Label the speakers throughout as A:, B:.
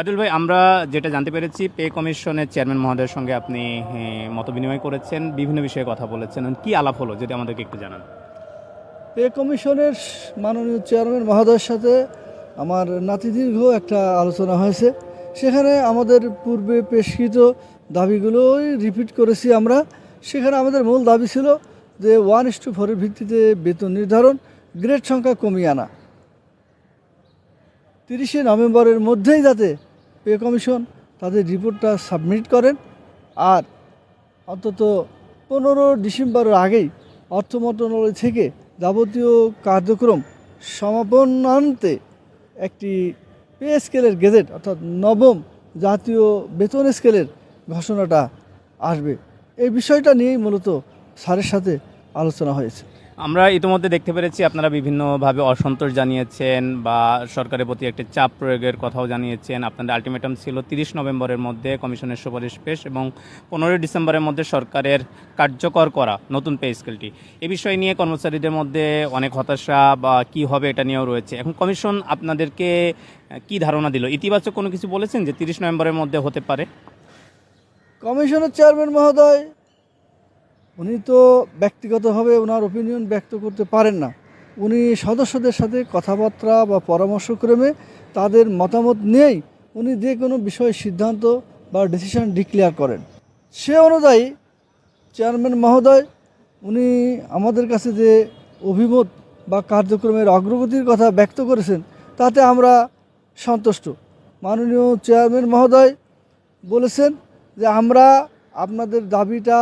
A: পাটুল ভাই, আমরা যেটা জানতে পেরেছি, পে কমিশনের চেয়ারম্যান মহোদয়ের সঙ্গে আপনি মত বিনিময় করেছেন, বিভিন্ন বিষয়ে কথা বলেছেন। কি আলাপ হলো, যদি আমাদেরকে একটু জানান।
B: পে কমিশনের মাননীয় চেয়ারম্যান মহোদয়ের সাথে আমার নাতিদীর্ঘ একটা আলোচনা হয়েছে। সেখানে আমাদের পূর্বে পেশকৃত দাবিগুলোই রিপিট করেছি আমরা। সেখানে আমাদের মূল দাবি ছিল যে ওয়ান ইস টু ফোরের ভিত্তিতে বেতন নির্ধারণ, গ্রেড সংখ্যা কমিয়ে আনা। তিরিশে নভেম্বরের মধ্যেই যাতে পে কমিশন তাদের রিপোর্টটা সাবমিট করেন আর অন্তত পনেরো ডিসেম্বরের আগেই অর্থ মন্ত্রণালয় থেকে যাবতীয় কার্যক্রম সমাপনান্তে একটি পে স্কেলের গেজেট, অর্থাৎ নবম জাতীয় বেতন স্কেলের ঘোষণাটা আসবে। এই বিষয়টা নিয়েই মূলত স্যারের সাথে আলোচনা হয়েছে।
A: আমরা ইতিমধ্যে দেখতে পেরেছি আপনারা বিভিন্নভাবে অসন্তোষ জানিয়েছেন বা সরকারের প্রতি একটি চাপ প্রয়োগের কথাও জানিয়েছেন। আপনাদের আলটিমেটাম ছিল তিরিশ নভেম্বরের মধ্যে কমিশনের সুপারিশ পেশ এবং পনেরোই ডিসেম্বরের মধ্যে সরকারের কার্যকর করা নতুন পে স্কেলটি। এ বিষয় নিয়ে কর্মচারীদের মধ্যে অনেক হতাশা বা কি হবে এটা নিয়েও রয়েছে। এখন কমিশন আপনাদেরকে কি ধারণা দিল? ইতিবাচক কোনো কিছু বলেছেন যে তিরিশ নভেম্বরের মধ্যে হতে পারে?
B: কমিশনের চেয়ারম্যান মহোদয় উনি তো ব্যক্তিগতভাবে ওনার ওপিনিয়ন ব্যক্ত করতে পারেন না। উনি সদস্যদের সাথে কথাবার্তা বা পরামর্শক্রমে তাদের মতামত নিয়েই উনি যে কোনো বিষয়ে সিদ্ধান্ত বা ডিসিশন ডিক্লেয়ার করেন। সে অনুযায়ী চেয়ারম্যান মহোদয়, উনি আমাদের কাছে যে অভিমত বা কার্যক্রমের অগ্রগতির কথা ব্যক্ত করেছেন, তাতে আমরা সন্তুষ্ট। মাননীয় চেয়ারম্যান মহোদয় বলেছেন যে আমরা আপনাদের দাবিটা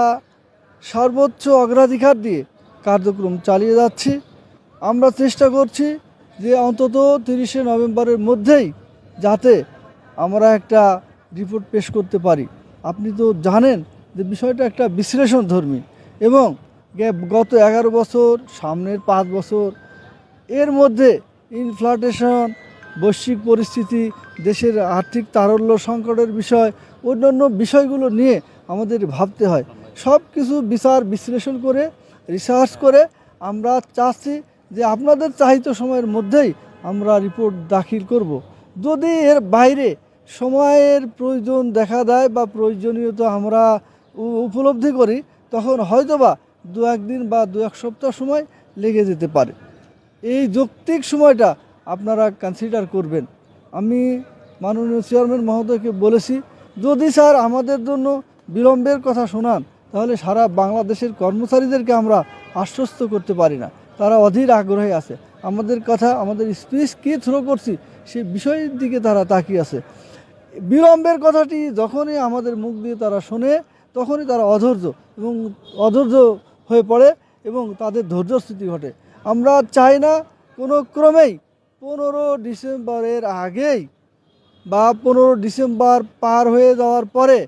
B: সর্বোচ্চ অগ্রাধিকার দিয়ে কার্যক্রম চালিয়ে যাচ্ছি। আমরা চেষ্টা করছি যে অন্তত তিরিশে নভেম্বরের মধ্যেই যাতে আমরা একটা রিপোর্ট পেশ করতে পারি। আপনি তো জানেন যে বিষয়টা একটা বিশ্লেষণ ধর্মী এবং গত এগারো বছর, সামনের পাঁচ বছর, এর মধ্যে ইনফ্লেশন বৈশ্বিক পরিস্থিতি, দেশের আর্থিক তারল্য সংকটের বিষয়, অন্যান্য বিষয়গুলো নিয়ে আমাদের ভাবতে হয়। সব কিছু বিচার বিশ্লেষণ করে রিসার্চ করে আমরা চাচ্ছি যে আপনাদের চাহিত সময়ের মধ্যেই আমরা রিপোর্ট দাখিল করব। যদি এর বাইরে সময়ের প্রয়োজন দেখা দেয় বা প্রয়োজনীয়তা আমরা উপলব্ধি করি, তখন হয়তোবা দু একদিন বা দু এক সপ্তাহ সময় লেগে যেতে পারে এই যৌক্তিক সময়টা আপনারা কনসিডার করবেন আমি মাননীয় চেয়ারম্যান মহোদয়কে বলেছি, যদি স্যার আমাদের জন্য বিলম্বের কথা শোনান তাহলে সারা বাংলাদেশের কর্মচারীদেরকে আমরা আশ্বস্ত করতে পারি না। তারা অধীর আগ্রহে আছে। আমাদের কথা, আমাদের স্পিচ কী থ্রো করছি সেই বিষয়ের দিকে তারা তাকিয়ে আছে। বিলম্বের কথাটি যখনই আমাদের মুখ দিয়ে তারা শোনে, তখনই তারা অধৈর্য এবং অধৈর্য হয়ে পড়ে এবং তাদের ধৈর্যস্থিতি ঘটে। আমরা চাই না কোনো ক্রমেই পনেরো ডিসেম্বরের আগেই বা পনেরো ডিসেম্বর পার হয়ে যাওয়ার পরে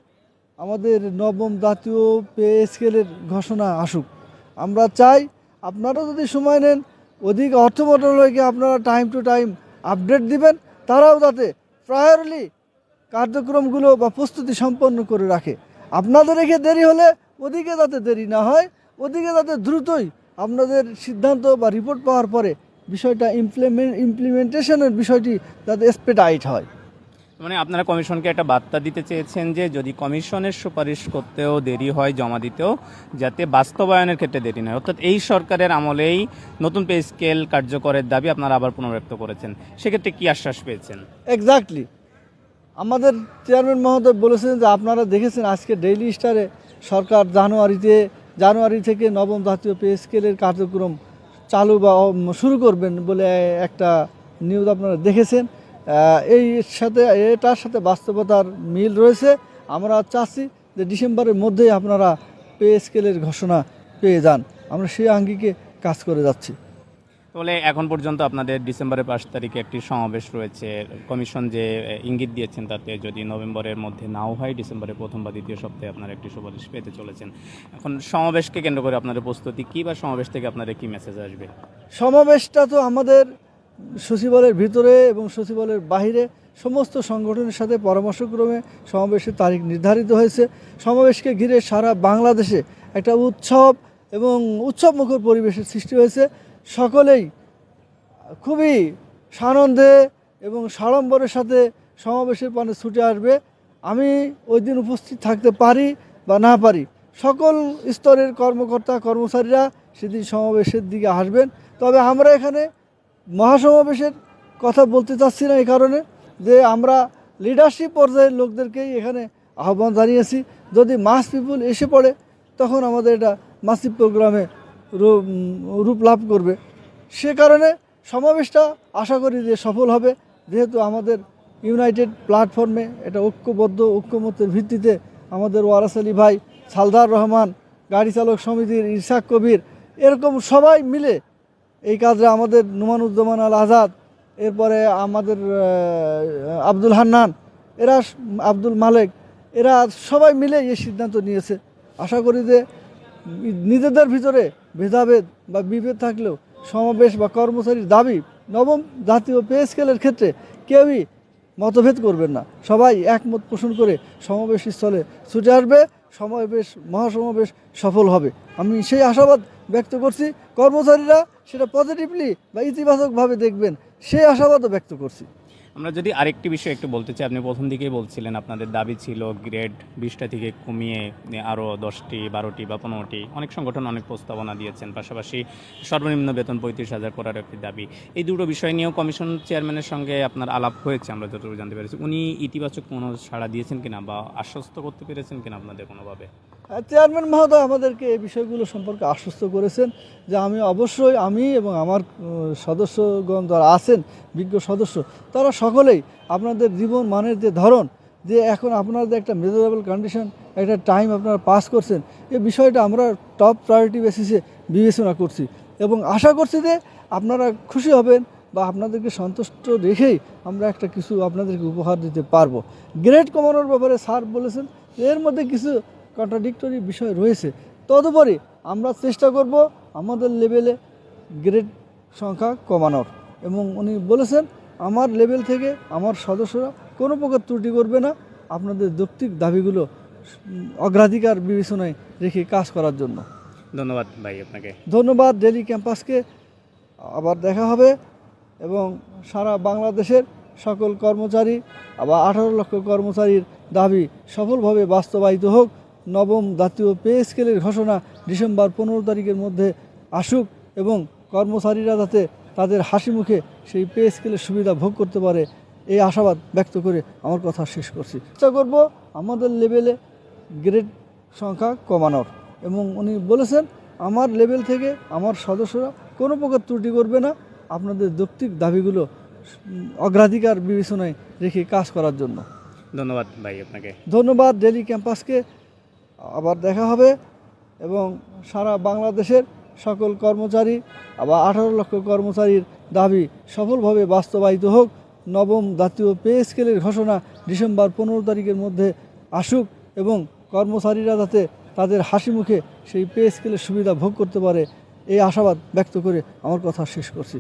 B: আমাদের নবম জাতীয় পে স্কেলের ঘোষণা আসুক। আমরা চাই আপনারা যদি সময় নেন, অধিক অর্থ মন্ত্রণালয়কে আপনারা টাইম টু টাইম আপডেট দিবেন, তারাও যাতে প্রায়রলি কার্যক্রমগুলো বা প্রস্তুতি সম্পন্ন করে রাখে। আপনাদের রেখে দেরি হলে ওদিকে যাতে দেরি না হয়, ওদিকে যাতে দ্রুতই আপনাদের সিদ্ধান্ত বা রিপোর্ট পাওয়ার পরে বিষয়টা ইমপ্লিমেন্ট ইমপ্লিমেন্টেশনের বিষয়টি যাতে স্পেডাইট হয়।
A: মানে আপনারা কমিশনকে একটা বার্তা দিতে চেয়েছেন যে যদি কমিশনের সুপারিশ করতেও দেরি হয়, জমা দিতেও, যাতে বাস্তবায়নের ক্ষেত্রে দেরি নয় অর্থাৎ এই সরকারের আমলেই নতুন পে স্কেল কার্যকরের দাবি আপনারা আবার পুনর্ব্যক্ত করেছেন। সেক্ষেত্রে কি আশ্বাস পেয়েছেন?
B: এক্স্যাক্টলি আমাদের চেয়ারম্যান মহোদয় বলেছেন যে আপনারা দেখেছেন আজকে ডেইলি স্টারে সরকার জানুয়ারিতে, জানুয়ারি থেকে নবম জাতীয় পে স্কেলের কার্যক্রম চালু বা শুরু করবেন বলে একটা নিউজ আপনারা দেখেছেন। এই সাথে এটার সাথে বাস্তবতার মিল রয়েছে। আমরা চাচ্ছি যে ডিসেম্বরের মধ্যেই আপনারা পে স্কেলের ঘোষণা পেয়ে যান। আমরা সেই আঙ্গিকে কাজ করে যাচ্ছি।
A: তাহলে এখন পর্যন্ত আপনাদের ডিসেম্বরের পাঁচ তারিখে একটি সমাবেশ রয়েছে। কমিশন যে ইঙ্গিত দিয়েছেন তাতে যদি নভেম্বরের মধ্যে নাও হয় ডিসেম্বরের প্রথম বা দ্বিতীয় সপ্তাহে আপনারা একটি সুপারিশ পেতে চলেছেন। এখন সমাবেশকে কেন্দ্র করে আপনাদের প্রস্তুতি কী বা সমাবেশ থেকে আপনাদের কী মেসেজ আসবে?
B: সমাবেশটা তো আমাদের সচিবালয়ের ভিতরে এবং সচিবালয়ের বাহিরে সমস্ত সংগঠনের সাথে পরামর্শক্রমে সমাবেশের তারিখ নির্ধারিত হয়েছে। সমাবেশকে ঘিরে সারা বাংলাদেশে একটা উৎসব এবং উৎসবমুখর পরিবেশের সৃষ্টি হয়েছে। সকলেই খুবই সানন্দে এবং সাড়ম্বরের সাথে সমাবেশের পানে ছুটে আসবে। আমি ওই দিন উপস্থিত থাকতে পারি বা না পারি, সকল স্তরের কর্মকর্তা, কর্মচারীরা সেদিন সমাবেশের দিকে আসবেন। তবে আমরা এখানে মহাসমাবেশের কথা বলতে চাচ্ছি না এই কারণে যে আমরা লিডারশিপ পর্যায়ের লোকদেরকেই এখানে আহ্বান জানিয়েছি। যদি মাস পিপুল এসে পড়ে, তখন আমাদের এটা মাসিক প্রোগ্রামে রূপ লাভ করবে। সে কারণে সমাবেশটা আশা করি যে সফল হবে। যেহেতু আমাদের ইউনাইটেড প্ল্যাটফর্মে এটা ঐক্যবদ্ধ ঐক্যমতের ভিত্তিতে আমাদের ওয়ারাস আলী ভাই, সালদার রহমান, গাড়ি চালক সমিতির ইরশাক কবির, এরকম সবাই মিলে এই কাজে আমাদের নুমানুজ্জামান আল আজাদ এরপরে আমাদের আব্দুল হান্নান, এরা আব্দুল মালেক, এরা সবাই মিলে এই সিদ্ধান্ত নিয়েছে। আশা করি যে নিজেদের ভিতরে ভেদাভেদ বা বিভেদ থাকলেও সমাবেশ বা কর্মচারীর দাবি নবম জাতীয় পে স্কেলের ক্ষেত্রে কেউই মতভেদ করবেন না। সবাই একমত পোষণ করে সমাবেশ স্থলে ছুটে আসবে, সমাবেশ, মহাসমাবেশ সফল হবে। আমি সেই আশাবাদ ব্যক্ত করছি। কর্মচারীরা সেটা পজিটিভলি বা ইতিবাচকভাবে দেখবেন। সেই আশাবাদও ব্যক্ত করছি।
A: আমরা যদি আরেকটি বিষয় একটু বলতে চাই, আপনি প্রথম দিকেই বলছিলেন আপনাদের দাবি ছিল গ্রেড বিশটা থেকে কমিয়ে আরও দশটি, বারোটি বা পনেরোটি। অনেক সংগঠন অনেক প্রস্তাবনা দিয়েছেন, পাশাপাশি সর্বনিম্ন বেতন পঁয়ত্রিশ হাজার করার একটি দাবি। এই দুটো বিষয় নিয়েও কমিশন চেয়ারম্যানের সঙ্গে আপনার আলাপ হয়েছে, আমরা যতটুকু জানতে পেরেছি। উনি ইতিবাচক কোনো সাড়া দিয়েছেন কিনা বা আশ্বস্ত করতে পেরেছেন কিনা আপনাদের কোনোভাবে?
B: চেয়ারম্যান মহোদয় আমাদেরকে এই বিষয়গুলো সম্পর্কে আশ্বস্ত করেছেন যে আমি অবশ্যই আমি এবং আমার সদস্যগণ যারা আছেন, বিজ্ঞ সদস্য, তারা সকলেই আপনাদের জীবন মানের যে ধরন, যে এখন আপনাদের একটা মেজারেবল কন্ডিশন একটা টাইম আপনারা পাস করছেন এই বিষয়টা আমরা টপ প্রায়োরিটি বেসিসে বিবেচনা করছি এবং আশা করছি যে আপনারা খুশি হবেন বা আপনাদেরকে সন্তুষ্ট রেখেই আমরা একটা কিছু আপনাদেরকে উপহার দিতে পারব। গ্রেড কমানোর ব্যাপারে স্যার বলেছেন, এর মধ্যে কিছু কন্ট্রাডিক্টরি বিষয় রয়েছে। তদুপরি আমরা চেষ্টা করব আমাদের লেভেলে গ্রেড সংখ্যা কমানোর। এবং উনি বলেছেন আমার লেভেল থেকে আমার সদস্যরা কোনো প্রকার ত্রুটি করবে না। আপনাদের যৌক্তিক দাবিগুলো অগ্রাধিকার বিবেচনায় রেখে কাজ করার জন্য।
A: ধন্যবাদ ভাই আপনাকে।
B: ধন্যবাদ ডেলি ক্যাম্পাসকে আবার দেখা হবে। এবং সারা বাংলাদেশের সকল কর্মচারী আবার আঠারো লক্ষ কর্মচারীর দাবি সফলভাবে বাস্তবায়িত হোক। নবম জাতীয় পে স্কেলের ঘোষণা ডিসেম্বর পনেরো তারিখের মধ্যে আসুক এবং কর্মচারীরা যাতে তাদের হাসি মুখে সেই পে স্কেলের সুবিধা ভোগ করতে পারে এই আশাবাদ ব্যক্ত করে আমার কথা শেষ করছি। চেষ্টা করব আমাদের লেভেলে গ্রেড সংখ্যা কমানোর। এবং উনি বলেছেন আমার লেভেল থেকে আমার সদস্যরা কোনো প্রকার ত্রুটি করবে না। আপনাদের যৌক্তিক দাবিগুলো অগ্রাধিকার বিবেচনায় রেখে কাজ করার জন্য।
A: ধন্যবাদ ভাই আপনাকে।
B: ধন্যবাদ ডেলি ক্যাম্পাসকে। আবার দেখা হবে এবং সারা বাংলাদেশের সকল কর্মচারী আবার আঠারো লক্ষ কর্মচারীর দাবি সফলভাবে বাস্তবায়িত হোক। নবম জাতীয় পে স্কেলের ঘোষণা ডিসেম্বর পনেরো তারিখের মধ্যে আসুক এবং কর্মচারীরা যাতে তাদের হাসি মুখে সেই পে স্কেলের সুবিধা ভোগ করতে পারে, এই আশাবাদ ব্যক্ত করে আমার কথা শেষ করছি।